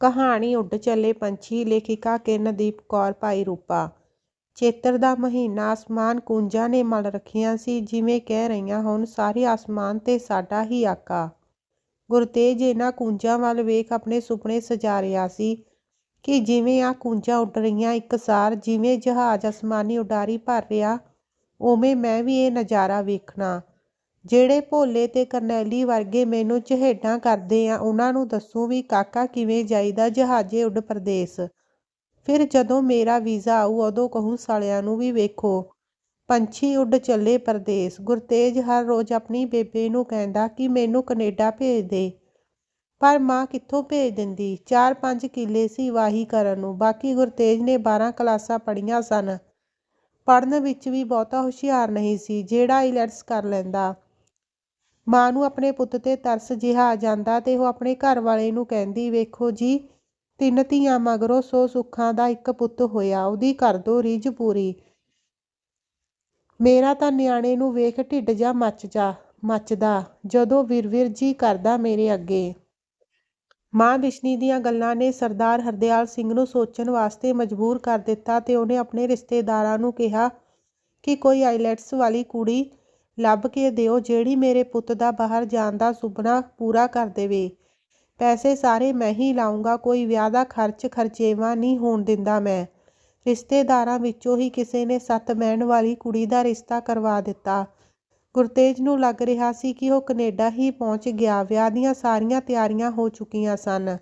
ਕਹਾਣੀ ਉੱਡ ਚੱਲੇ ਪੰਛੀ, ਲੇਖਿਕਾ ਕਿਰਨਦੀਪ ਕੌਰ, ਭਾਈ ਰੂਪਾ। ਚੇਤਰ ਦਾ ਮਹੀਨਾ ਆਸਮਾਨ ਕੂੰਜਾਂ ਨੇ ਮਲ ਰੱਖੀਆਂ ਸੀ, ਜਿਵੇਂ ਕਹਿ ਰਹੀਆਂ ਹੁਣ, ਸਾਰੇ ਆਸਮਾਨ ਤੇ ਸਾਡਾ ਹੀ ਆਕਾ। ਗੁਰਤੇਜ ਇਹਨਾਂ ਕੁੰਜਾਂ ਵੱਲ ਵੇਖ ਆਪਣੇ ਸੁਪਨੇ ਸਜਾ ਰਿਹਾ ਸੀ ਕਿ ਜਿਵੇਂ ਆ ਕੁੰਜਾਂ ਉੱਡ ਰਹੀਆਂ ਇੱਕਸਾਰ ਜਿਵੇਂ ਜਹਾਜ਼ ਅਸਮਾਨੀ ਉਡਾਰੀ ਭਰ ਰਿਹਾ, ਉਵੇਂ ਮੈਂ ਵੀ ਇਹ ਨਜ਼ਾਰਾ ਵੇਖਣਾ। ਜਿਹੜੇ ਭੋਲੇ ਤੇ ਕਰਨੈਲੀ ਵਰਗੇ ਮੈਨੂੰ ਚਹੇਡਾਂ ਕਰਦੇ ਆ, ਉਹਨਾਂ ਨੂੰ ਦੱਸੂ ਵੀ ਕਾਕਾ ਕਿਵੇਂ ਜਾਈਦਾ ਜਹਾਜ਼ੇ ਉੱਡ ਪਰਦੇਸ। ਫਿਰ ਜਦੋਂ ਮੇਰਾ ਵੀਜ਼ਾ ਆਊ, ਉਦੋਂ ਕਹੂੰ ਸਾਲਿਆਂ ਨੂੰ ਵੀ ਵੇਖੋ, ਪੰਛੀ ਉੱਡ ਚੱਲੇ ਪਰਦੇਸ। ਗੁਰਤੇਜ ਹਰ ਰੋਜ਼ ਆਪਣੀ ਬੇਬੇ ਨੂੰ ਕਹਿੰਦਾ ਕਿ ਮੈਨੂੰ ਕੈਨੇਡਾ ਭੇਜ ਦੇ। ਪਰ ਮਾਂ ਕਿੱਥੋਂ ਭੇਜ ਦਿੰਦੀ? ਚਾਰ ਪੰਜ ਕਿੱਲੇ ਸੀ ਵਾਹੀ ਕਰਨ ਨੂੰ। ਬਾਕੀ ਗੁਰਤੇਜ ਨੇ 12 ਕਲਾਸਾਂ ਪੜ੍ਹੀਆਂ ਸਨ। ਪੜ੍ਹਨ ਵਿੱਚ ਵੀ ਬਹੁਤਾ ਹੁਸ਼ਿਆਰ ਨਹੀਂ ਸੀ। ਜਿਹੜਾ ਇਲੈਟਸ ਕਰ ਲੈਂਦਾ। ਮਾਂ ਨੂੰ ਆਪਣੇ ਪੁੱਤ ਤੇ ਤਰਸ ਜਿਹਾ ਆ ਜਾਂਦਾ ਤੇ ਉਹ ਆਪਣੇ ਘਰ ਵਾਲੇ ਨੂੰ ਕਹਿੰਦੀ, ਵੇਖੋ ਜੀ, ਤਿੰਨ ਧੀਆਂ ਮਗਰੋਂ ਸੋ ਸੁੱਖਾਂ ਦਾ ਇੱਕ ਪੁੱਤ ਹੋਇਆ, ਉਹਦੀ ਕਰ ਦੋ ਰੀਝ ਪੂਰੀ। ਮੇਰਾ ਤਾਂ ਨਿਆਣੇ ਨੂੰ ਵੇਖ ਢਿੱਡ ਜਾ ਮੱਚ ਜਾ, ਮੱਚਦਾ, ਜਦੋਂ ਵਿਰਵਿਰ ਜੀ ਕਰਦਾ ਮੇਰੇ ਅੱਗੇ। ਮਾਂ ਬਿਸ਼ਨੀ ਦੀਆਂ ਗੱਲਾਂ ਨੇ ਸਰਦਾਰ ਹਰਦਿਆਲ ਸਿੰਘ ਨੂੰ ਸੋਚਣ ਵਾਸਤੇ ਮਜਬੂਰ ਕਰ ਦਿੱਤਾ ਤੇ ਉਹਨੇ ਆਪਣੇ ਰਿਸ਼ਤੇਦਾਰਾਂ ਨੂੰ ਕਿਹਾ ਕਿ ਕੋਈ ਆਈਲੈਟਸ ਵਾਲੀ ਕੁੜੀ ਲੱਭ ਕੇ ਦਿਓ, ਜਿਹੜੀ ਮੇਰੇ ਪੁੱਤ ਦਾ ਬਾਹਰ ਜਾਣ ਦਾ ਸੁਪਨਾ ਪੂਰਾ ਕਰ ਦੇਵੇ। ਪੈਸੇ ਸਾਰੇ ਮੈਂ ਹੀ ਲਾਉਂਗਾ ਕੋਈ ਵਿਆਹ ਦਾ ਖਰਚ ਖਰਚੇਵਾ ਨਹੀਂ ਹੋਣ ਦਿੰਦਾ ਮੈਂ। ਰਿਸ਼ਤੇਦਾਰਾਂ ਵਿੱਚੋਂ ਹੀ ਕਿਸੇ ਨੇ ਸੱਤ ਮਹਿਣ ਵਾਲੀ ਕੁੜੀ ਦਾ ਰਿਸ਼ਤਾ ਕਰਵਾ ਦਿੱਤਾ। ਗੁਰਤੇਜ ਨੂੰ ਲੱਗ ਰਿਹਾ ਸੀ ਕਿ ਉਹ ਕੈਨੇਡਾ ਹੀ ਪਹੁੰਚ ਗਿਆ, ਵਿਆਹ ਦੀਆਂ ਸਾਰੀਆਂ ਤਿਆਰੀਆਂ ਹੋ ਚੁੱਕੀਆਂ ਸਨ।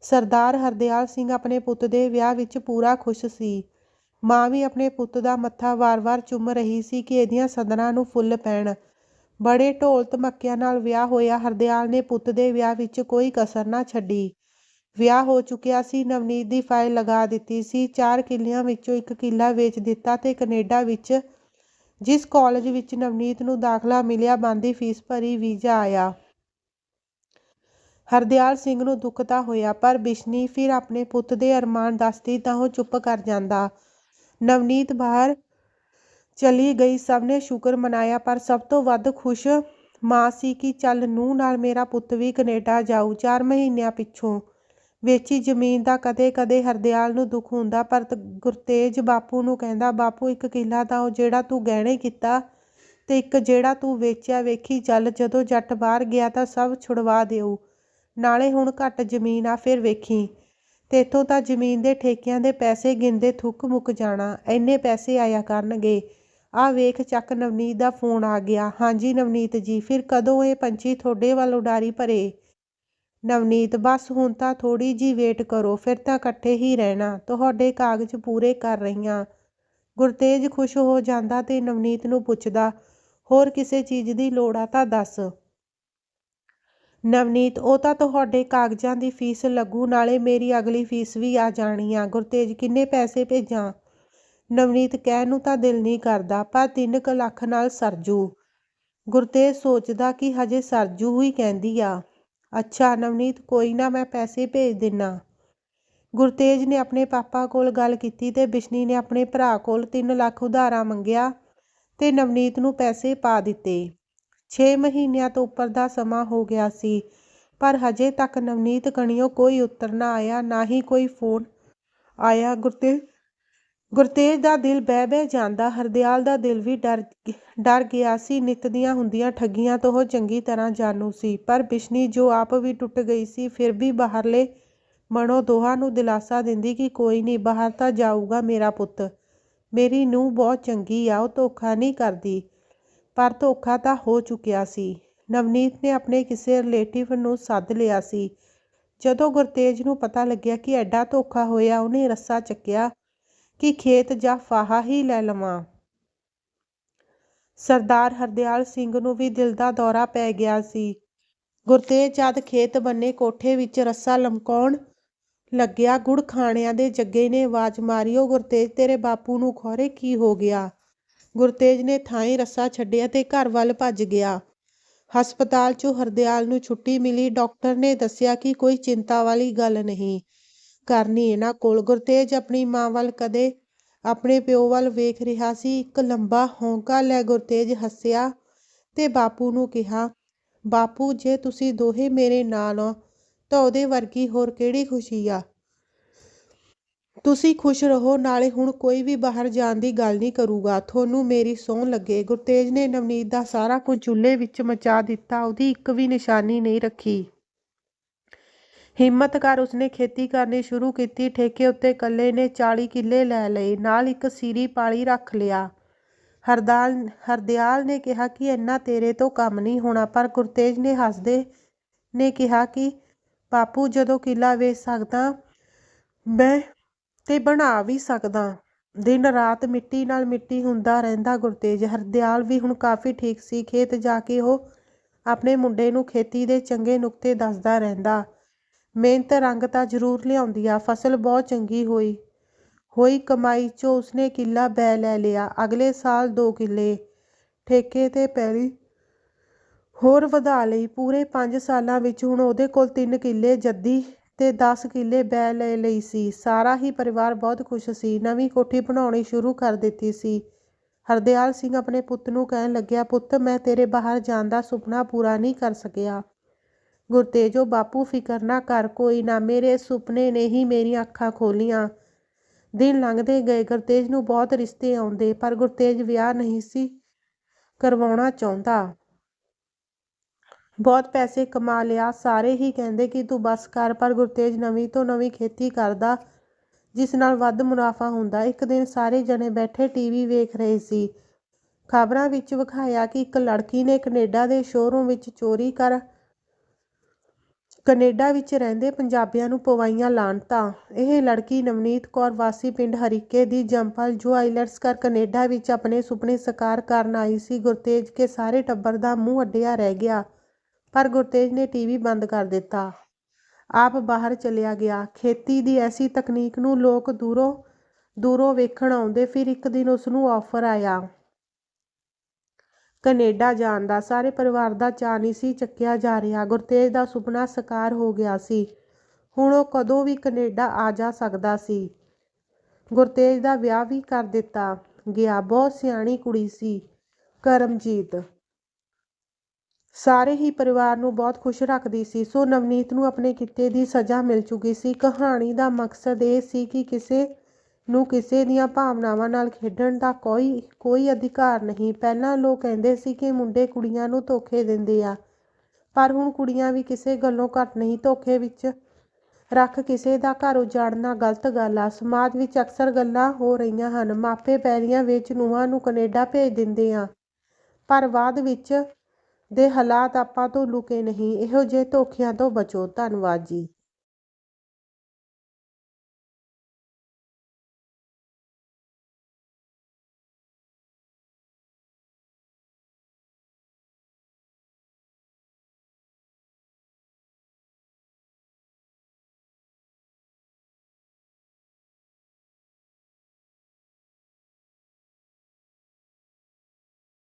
ਸਰਦਾਰ ਹਰਦਿਆਲ ਸਿੰਘ ਆਪਣੇ ਪੁੱਤ ਦੇ ਵਿਆਹ ਵਿੱਚ ਪੂਰਾ ਖੁਸ਼ ਸੀ। ਮਾਂ ਵੀ ਆਪਣੇ ਪੁੱਤ ਦਾ ਮੱਥਾ ਵਾਰ-ਵਾਰ ਚੁੰਮ ਰਹੀ ਸੀ ਕਿ ਇਹਦੀਆਂ ਸਦਨਾਂ ਨੂੰ ਫੁੱਲ ਪੈਣ। ਬੜੇ ਢੋਲ ਧਮੱਕਿਆਂ ਨਾਲ ਵਿਆਹ ਹੋਇਆ, ਹਰਦਿਆਲ ਨੇ ਪੁੱਤ ਦੇ ਵਿਆਹ ਵਿੱਚ ਕੋਈ ਕਸਰ ਨਾ ਛੱਡੀ। ਵਿਆਹ ਹੋ ਚੁੱਕਿਆ ਸੀ, ਨਵਨੀਤ ਦੀ ਫਾਈਲ ਲਗਾ ਦਿੱਤੀ ਸੀ। ਚਾਰ ਕਿੱਲਿਆਂ ਵਿੱਚੋਂ ਇੱਕ ਕਿੱਲਾ ਵੇਚ ਦਿੱਤਾ ਤੇ ਕੈਨੇਡਾ ਵਿੱਚ, ਜਿਸ ਕਾਲਜ ਵਿੱਚ ਨਵਨੀਤ ਨੂੰ ਦਾਖਲਾ ਮਿਲਿਆ ਬੰਦੀ ਫੀਸ ਭਰੀ ਵੀਜ਼ਾ ਆਇਆ। ਹਰਦਿਆਲ ਸਿੰਘ ਨੂੰ ਦੁੱਖ ਤਾਂ ਹੋਇਆ, ਪਰ ਬਿਸ਼ਨੀ ਫਿਰ ਆਪਣੇ ਪੁੱਤ ਦੇ ਅਰਮਾਨ ਦੱਸਦੀ ਤਾਂ ਉਹ ਚੁੱਪ ਕਰ ਜਾਂਦਾ। ਨਵਨੀਤ ਬਾਹਰ ਚਲੀ ਗਈ। ਸਭ ਨੇ ਸ਼ੁਕਰ ਮਨਾਇਆ, ਪਰ ਸਭ ਤੋਂ ਵੱਧ ਖੁਸ਼ ਮਾਂ ਸੀ ਕਿ ਚੱਲ ਨੂੰ ਨਾਲ ਮੇਰਾ ਪੁੱਤ ਵੀ ਕੈਨੇਡਾ ਜਾਊ। ਚਾਰ ਮਹੀਨਿਆਂ ਪਿੱਛੋਂ ਵੇਚੀ ਜ਼ਮੀਨ ਦਾ ਕਦੇ-ਕਦੇ ਹਰਦਿਆਲ ਨੂੰ ਦੁੱਖ ਹੁੰਦਾ, ਪਰ ਗੁਰਤੇਜ ਬਾਪੂ ਨੂੰ ਕਹਿੰਦਾ, ਬਾਪੂ, ਇੱਕ ਕਿੱਲਾ ਤਾਂ ਉਹ ਜਿਹੜਾ ਤੂੰ ਗਹਿਣੇ ਕੀਤਾ ਤੇ ਇੱਕ ਜਿਹੜਾ ਤੂੰ ਵੇਚਿਆ, ਵੇਖੀ ਚੱਲ, ਜਦੋਂ ਜੱਟ ਬਾਹਰ ਗਿਆ ਤਾਂ ਸਭ ਛੁਡਵਾ ਦਿਓ। ਨਾਲੇ ਹੁਣ ਘੱਟ ਜ਼ਮੀਨ ਆ, ਫਿਰ ਵੇਖੀ। ਤੇਥੋਂ ਤਾਂ ਜ਼ਮੀਨ ਦੇ ਠੇਕਿਆਂ ਦੇ ਪੈਸੇ ਗਿਣਦੇ ਥੁੱਕ ਮੁੱਕ ਜਾਣਾ ਐਨੇ ਪੈਸੇ ਆਇਆ ਕਰਨਗੇ। ਆ ਵੇਖ ਚੱਕ ਨਵਨੀਤ ਦਾ ਫੋਨ ਆ ਗਿਆ। ਹਾਂਜੀ ਨਵਨੀਤ ਜੀ, ਫਿਰ ਕਦੋਂ ਇਹ ਪੰਛੀ ਤੁਹਾਡੇ ਵੱਲ ਉਡਾਰੀ ਭਰੇ? ਨਵਨੀਤ, ਬਸ ਹੁਣ ਤਾਂ ਥੋੜੀ ਜੀ ਵੇਟ ਕਰੋ, ਫਿਰ ਤਾਂ ਇਕੱਠੇ ਹੀ ਰਹਿਣਾ। ਤੁਹਾਡੇ ਕਾਗਜ਼ ਪੂਰੇ ਕਰ ਰਹੀਆਂ। ਗੁਰਤੇਜ ਖੁਸ਼ ਹੋ ਜਾਂਦਾ ਤੇ ਨਵਨੀਤ ਨੂੰ ਪੁੱਛਦਾ, ਹੋਰ ਕਿਸੇ ਚੀਜ਼ ਦੀ ਲੋੜ ਆ ਤਾਂ ਦੱਸ। ਨਵਨੀਤ, ਉਹ ਤਾਂ ਤੁਹਾਡੇ ਕਾਗਜ਼ਾਂ ਦੀ ਫੀਸ ਲੱਗੂ, ਨਾਲੇ ਮੇਰੀ ਅਗਲੀ ਫੀਸ ਵੀ ਆ ਜਾਣੀ ਆ। ਗੁਰਤੇਜ, ਕਿੰਨੇ ਪੈਸੇ ਭੇਜਾਂ? ਨਵਨੀਤ ਕਹਿਣ ਨੂੰ ਤਾਂ ਦਿਲ ਨਹੀਂ ਕਰਦਾ, ਪਰ 3 ਲੱਖ ਨਾਲ ਸਰਜੂ। ਗੁਰਤੇਜ ਸੋਚਦਾ ਕਿ ਹਜੇ ਸਰਜੂ ਹੀ ਕਹਿੰਦੀ ਆ। ਅੱਛਾ, ਨਵਨੀਤ, ਕੋਈ ਨਾ ਮੈਂ ਪੈਸੇ ਭੇਜ ਦਿੰਨਾ। ਗੁਰਤੇਜ ਨੇ ਆਪਣੇ ਪਾਪਾ ਕੋਲ ਗੱਲ ਕੀਤੀ ਤੇ ਬਿਸ਼ਨੀ ਨੇ ਆਪਣੇ ਭਰਾ ਕੋਲ 3 ਲੱਖ ਉਧਾਰਾ ਮੰਗਿਆ ਤੇ ਨਵਨੀਤ ਨੂੰ ਪੈਸੇ ਪਾ ਦਿੱਤੇ। 6 ਮਹੀਨਿਆਂ ਤੋਂ ਉੱਪਰ ਦਾ ਸਮਾਂ ਹੋ ਗਿਆ ਸੀ। ਪਰ ਹਜੇ ਤੱਕ ਨਵਨੀਤ ਕਣੀਓ ਕੋਈ ਉੱਤਰ ਨਾ ਆਇਆ, ਨਾ ਹੀ ਕੋਈ ਫੋਨ ਆਇਆ। ਗੁਰਤੇ, ਗੁਰਤੇਜ ਦਾ ਦਿਲ ਬਹਿ ਬਹਿ ਜਾਂਦਾ, ਹਰਦਿਆਲ ਦਾ ਦਿਲ ਵੀ ਡਰ ਡਰ ਗਿਆ ਸੀ। ਨਿਤ ਦੀਆਂ ਹੁੰਦੀਆਂ ਠੱਗੀਆਂ ਤੋਂ ਉਹ ਚੰਗੀ ਤਰ੍ਹਾਂ ਜਾਣੂ ਸੀ। ਪਰ ਬਿਸ਼ਨੀ ਜੋ ਆਪ ਵੀ ਟੁੱਟ ਗਈ ਸੀ, ਫਿਰ ਵੀ ਬਾਹਰਲੇ ਮਨੋ ਦੋਹਾਂ ਨੂੰ ਦਿਲਾਸਾ ਦਿੰਦੀ ਕਿ ਕੋਈ ਨਹੀਂ, ਬਾਹਰ ਤਾਂ ਜਾਊਗਾ ਮੇਰਾ ਪੁੱਤ। ਮੇਰੀ ਨੂੰਹ ਬਹੁਤ ਚੰਗੀ ਆ, ਉਹ ਧੋਖਾ ਨਹੀਂ ਕਰਦੀ। ਪਰ ਧੋਖਾ ਤਾਂ ਹੋ ਚੁੱਕਿਆ ਸੀ। ਨਵਨੀਤ ਨੇ ਆਪਣੇ ਕਿਸੇ ਰਿਲੇਟਿਵ ਨੂੰ ਸੱਦ ਲਿਆ ਸੀ। ਜਦੋਂ ਗੁਰਤੇਜ ਨੂੰ ਪਤਾ ਲੱਗਿਆ ਕਿ ਐਡਾ ਧੋਖਾ ਹੋਇਆ, ਉਹਨੇ ਰੱਸਾ ਚੱਕਿਆ ਕਿ ਖੇਤ ਜਾਂ ਫਾਹਾ ਹੀ ਲੈ ਲਵਾਂ। ਸਰਦਾਰ ਹਰਦਿਆਲ ਸਿੰਘ ਨੂੰ ਵੀ ਦਿਲ ਦਾ ਦੌਰਾ ਪੈ ਗਿਆ ਸੀ। ਗੁਰਤੇਜ ਜਦ ਖੇਤ ਬੰਨੇ ਕੋਠੇ ਵਿੱਚ ਰੱਸਾ ਲਮਕਾਉਣ ਲੱਗਿਆ, ਗੁੜ ਖਾਣਿਆਂ ਦੇ ਜੱਗੇ ਨੇ ਆਵਾਜ਼ ਮਾਰੀ, ਉਹ ਗੁਰਤੇਜ, ਤੇਰੇ ਬਾਪੂ ਨੂੰ ਖੋਰੇ ਕੀ ਹੋ ਗਿਆ? ਗੁਰਤੇਜ ਨੇ ਥਾਈ ਰੱਸਾ ਛੱਡਿਆ ਤੇ ਘਰ ਵੱਲ ਭੱਜ ਗਿਆ। ਹਸਪਤਾਲ 'ਚੋਂ ਹਰਦਿਆਲ ਨੂੰ ਛੁੱਟੀ ਮਿਲੀ। ਡਾਕਟਰ ਨੇ ਦੱਸਿਆ ਕਿ ਕੋਈ ਚਿੰਤਾ ਵਾਲੀ ਗੱਲ ਨਹੀਂ। ਕਰਨੀ ਇਹਨਾਂ ਕੋਲ। ਗੁਰਤੇਜ ਆਪਣੀ ਮਾਂ ਵੱਲ ਕਦੇ ਆਪਣੇ ਪਿਓ ਵੱਲ ਵੇਖ ਰਿਹਾ ਸੀ। ਇੱਕ ਲੰਬਾ ਹੌਂਕਾ ਲੈ ਗੁਰਤੇਜ ਹੱਸਿਆ ਤੇ ਬਾਪੂ ਨੂੰ ਕਿਹਾ, ਬਾਪੂ, ਜੇ ਤੁਸੀਂ ਦੋਹੇ ਮੇਰੇ ਨਾਲ ਹੋ, ਤਾਂ ਉਹਦੇ ਵਰਗੀ ਹੋਰ ਕਿਹੜੀ ਖੁਸ਼ੀ ਆ? ਤੁਸੀਂ ਖੁਸ਼ ਰਹੋ, ਨਾਲੇ ਹੁਣ ਕੋਈ ਵੀ ਬਾਹਰ ਜਾਣ ਦੀ ਗੱਲ ਨਹੀਂ ਕਰੂਗਾ। ਤੁਹਾਨੂੰ ਮੇਰੀ ਸਹੁੰ ਲੱਗੇ। ਗੁਰਤੇਜ ਨੇ ਨਵਨੀਤ ਦਾ ਸਾਰਾ ਕੁਝ ਚੁੱਲ੍ਹੇ ਵਿੱਚ ਮਚਾ ਦਿੱਤਾ। ਉਹਦੀ ਇੱਕ ਵੀ ਨਿਸ਼ਾਨੀ ਨਹੀਂ ਰੱਖੀ। ਹਿੰਮਤ ਕਰ ਉਸਨੇ ਖੇਤੀ ਕਰਨੀ ਸ਼ੁਰੂ ਕੀਤੀ। ਠੇਕੇ ਉੱਤੇ ਇਕੱਲੇ ਨੇ 40 ਕਿੱਲੇ ਲੈ ਲਏ। ਨਾਲ ਇੱਕ ਸੀਰੀ ਪਾਲੀ ਰੱਖ ਲਿਆ। ਹਰਦਾਲ, ਹਰਦਿਆਲ ਨੇ ਕਿਹਾ ਕਿ ਇੰਨਾ ਤੇਰੇ ਤੋਂ ਕੰਮ ਨਹੀਂ ਹੋਣਾ, ਪਰ ਗੁਰਤੇਜ ਨੇ ਹੱਸਦੇ, ਨੇ ਕਿਹਾ ਕਿ, ਬਾਪੂ, ਜਦੋਂ ਕਿੱਲਾ ਵੇਚ ਸਕਦਾ, ਮੈਂ ਤੇ ਬਣਾ ਵੀ ਸਕਦਾ। ਦਿਨ ਰਾਤ ਮਿੱਟੀ ਨਾਲ ਮਿੱਟੀ ਹੁੰਦਾ ਰਹਿੰਦਾ ਗੁਰਤੇਜ। ਹਰਦਿਆਲ ਵੀ ਹੁਣ ਕਾਫੀ ਠੀਕ ਸੀ। ਖੇਤ ਜਾ ਕੇ ਉਹ ਆਪਣੇ ਮੁੰਡੇ ਨੂੰ ਖੇਤੀ ਦੇ ਚੰਗੇ ਨੁਕਤੇ ਦੱਸਦਾ ਰਹਿੰਦਾ। ਮਿਹਨਤ ਰੰਗ ਤਾਂ ਜ਼ਰੂਰ ਲਿਆਉਂਦੀ ਆ। ਫਸਲ ਬਹੁਤ ਚੰਗੀ ਹੋਈ। ਹੋਈ ਕਮਾਈ 'ਚੋਂ ਉਸਨੇ ਕਿੱਲਾ ਬੈ ਲੈ ਲਿਆ। ਅਗਲੇ ਸਾਲ ਦੋ ਕਿੱਲੇ ਠੇਕੇ ਤੇ ਪੈਲੀ ਹੋਰ ਵਧਾ ਲਈ। ਪੂਰੇ 5 ਸਾਲਾਂ ਵਿੱਚ ਹੁਣ ਉਹਦੇ ਕੋਲ 3 ਕਿੱਲੇ ਜੱਦੀ ਤੇ 10 ਕਿੱਲੇ ਬੈ ਲੈ ਲਈ ਸੀ। ਸਾਰਾ ਹੀ ਪਰਿਵਾਰ ਬਹੁਤ ਖੁਸ਼ ਸੀ। ਨਵੀਂ ਕੋਠੀ ਬਣਾਉਣੀ ਸ਼ੁਰੂ ਕਰ ਦਿੱਤੀ ਸੀ। ਹਰਦਿਆਲ ਸਿੰਘ ਆਪਣੇ ਪੁੱਤ ਨੂੰ ਕਹਿਣ ਲੱਗਿਆ, ਪੁੱਤ, ਮੈਂ ਤੇਰੇ ਬਾਹਰ ਜਾਣ ਦਾ ਸੁਪਨਾ ਪੂਰਾ ਨਹੀਂ ਕਰ ਸਕਿਆ। ਗੁਰਤੇਜੋ, ਬਾਪੂ, ਫਿਕਰ ਨਾ ਕਰ, ਕੋਈ ਨਾ, ਮੇਰੇ ਸੁਪਨੇ ਨੇ ਹੀ ਮੇਰੀਆਂ ਅੱਖਾਂ ਖੋਲੀਆਂ। ਦਿਨ ਲੰਘਦੇ ਗਏ, ਗੁਰਤੇਜ ਨੂੰ ਬਹੁਤ ਰਿਸ਼ਤੇ ਆਉਂਦੇ, ਪਰ ਗੁਰਤੇਜ ਵਿਆਹ ਨਹੀਂ ਸੀ ਕਰਵਾਉਣਾ ਚਾਹੁੰਦਾ। ਬਹੁਤ ਪੈਸੇ ਕਮਾ ਲਿਆ। ਸਾਰੇ ਹੀ ਕਹਿੰਦੇ ਕਿ ਤੂੰ ਬਸ ਕਰ, ਪਰ ਗੁਰਤੇਜ ਨਵੀਂ ਤੋਂ ਨਵੀਂ ਖੇਤੀ ਕਰਦਾ, ਜਿਸ ਨਾਲ ਵੱਧ ਮੁਨਾਫਾ ਹੁੰਦਾ। ਇੱਕ ਦਿਨ ਸਾਰੇ ਜਣੇ ਬੈਠੇ ਟੀਵੀ ਵੇਖ ਰਹੇ ਸੀ। ਖਬਰਾਂ ਵਿੱਚ ਵਿਖਾਇਆ ਕਿ ਇੱਕ ਲੜਕੀ ਨੇ ਕੈਨੇਡਾ ਦੇ ਸ਼ੋਰੂਮ ਵਿੱਚ ਚੋਰੀ ਕਰ, ਕੈਨੇਡਾ ਵਿੱਚ ਰਹਿੰਦੇ ਪੰਜਾਬੀਆਂ ਨੂੰ ਪਵਾਈਆਂ ਲਾਹਨਤਾਂ ਇਹ ਲੜਕੀ ਨਵਨੀਤ ਕੌਰ ਵਾਸੀ ਪਿੰਡ ਹਰੀਕੇ ਦੀ ਜੰਪਲ ਜੋ ਆਈਲੈਟਸ ਕਰ ਕੈਨੇਡਾ ਵਿੱਚ ਆਪਣੇ ਸੁਪਨੇ ਸਾਕਾਰ ਕਰਨ ਆਈ ਸੀ। ਗੁਰਤੇਜ ਕੇ ਸਾਰੇ ਟੱਬਰ ਦਾ ਮੂੰਹ ਅੱਡਿਆ ਰਹਿ ਗਿਆ। ਪਰ ਗੁਰਤੇਜ ਨੇ ਟੀਵੀ ਬੰਦ ਕਰ ਦਿੱਤਾ। ਆਪ ਬਾਹਰ ਚਲਿਆ ਗਿਆ। ਖੇਤੀ ਦੀ ਐਸੀ ਤਕਨੀਕ ਨੂੰ ਲੋਕ ਦੂਰੋਂ ਦੂਰੋਂ ਵੇਖਣ ਆਉਂਦੇ ਫਿਰ ਇੱਕ ਦਿਨ ਉਸ ਨੂੰ ਆਫਰ ਆਇਆ। ਕੈਨੇਡਾ ਜਾਣ ਦਾ। ਸਾਰੇ ਪਰਿਵਾਰ ਦਾ ਚਾਅ ਨਹੀਂ ਸੀ ਚੱਕਿਆ ਜਾ ਰਿਹਾ। ਗੁਰਤੇਜ ਦਾ ਸੁਪਨਾ ਸਾਕਾਰ ਹੋ ਗਿਆ ਸੀ। ਹੁਣ ਉਹ ਕਦੋਂ ਵੀ ਕੈਨੇਡਾ ਆ ਜਾ ਸਕਦਾ ਸੀ। ਗੁਰਤੇਜ ਦਾ ਵਿਆਹ ਵੀ ਕਰ ਦਿੱਤਾ। ਗਿਆ। ਬਹੁਤ ਸਿਆਣੀ ਕੁੜੀ ਸੀ। ਕਰਮਜੀਤ ਸਾਰੇ ਹੀ ਪਰਿਵਾਰ ਨੂੰ ਬਹੁਤ ਖੁਸ਼ ਰੱਖਦੀ ਸੀ। ਸੋ ਨਵਨੀਤ ਨੂੰ ਆਪਣੇ ਕਿੱਤੇ ਦੀ ਸਜ਼ਾ ਮਿਲ ਚੁੱਕੀ ਸੀ। ਕਹਾਣੀ ਦਾ ਮਕਸਦ ਇਹ ਸੀ ਕਿ ਕਿਸੇ ਨੂੰ ਕਿਸੇ ਦੀਆਂ ਭਾਵਨਾਵਾਂ ਨਾਲ ਖੇਡਣ ਦਾ ਕੋਈ ਕੋਈ ਅਧਿਕਾਰ ਨਹੀਂ। ਪਹਿਲਾਂ ਲੋਕ ਕਹਿੰਦੇ ਸੀ ਕਿ ਮੁੰਡੇ ਕੁੜੀਆਂ ਨੂੰ ਧੋਖੇ ਦਿੰਦੇ ਆ, ਪਰ ਹੁਣ ਕੁੜੀਆਂ ਵੀ ਕਿਸੇ ਗੱਲੋਂ ਘੱਟ ਨਹੀਂ। ਧੋਖੇ ਵਿੱਚ ਰੱਖ ਕਿਸੇ ਦਾ ਘਰ ਉਜਾੜਨਾ ਗਲਤ ਗੱਲ ਆ। ਸਮਾਜ ਵਿੱਚ ਅਕਸਰ ਗੱਲਾਂ ਹੋ ਰਹੀਆਂ ਹਨ। ਮਾਪੇ ਪੈਰੀਆਂ ਵਿੱਚ ਨੂੰਹਾਂ ਨੂੰ ਕੈਨੇਡਾ ਭੇਜ ਦਿੰਦੇ ਆ, ਪਰ ਬਾਅਦ ਵਿੱਚ ਦੇ ਹਾਲਾਤ ਆਪਾਂ ਤੋਂ ਲੁਕੇ ਨਹੀਂ। ਇਹੋ ਜਿਹੇ ਧੋਖਿਆਂ ਤੋਂ ਬਚੋ। ਧੰਨਵਾਦ ਜੀ।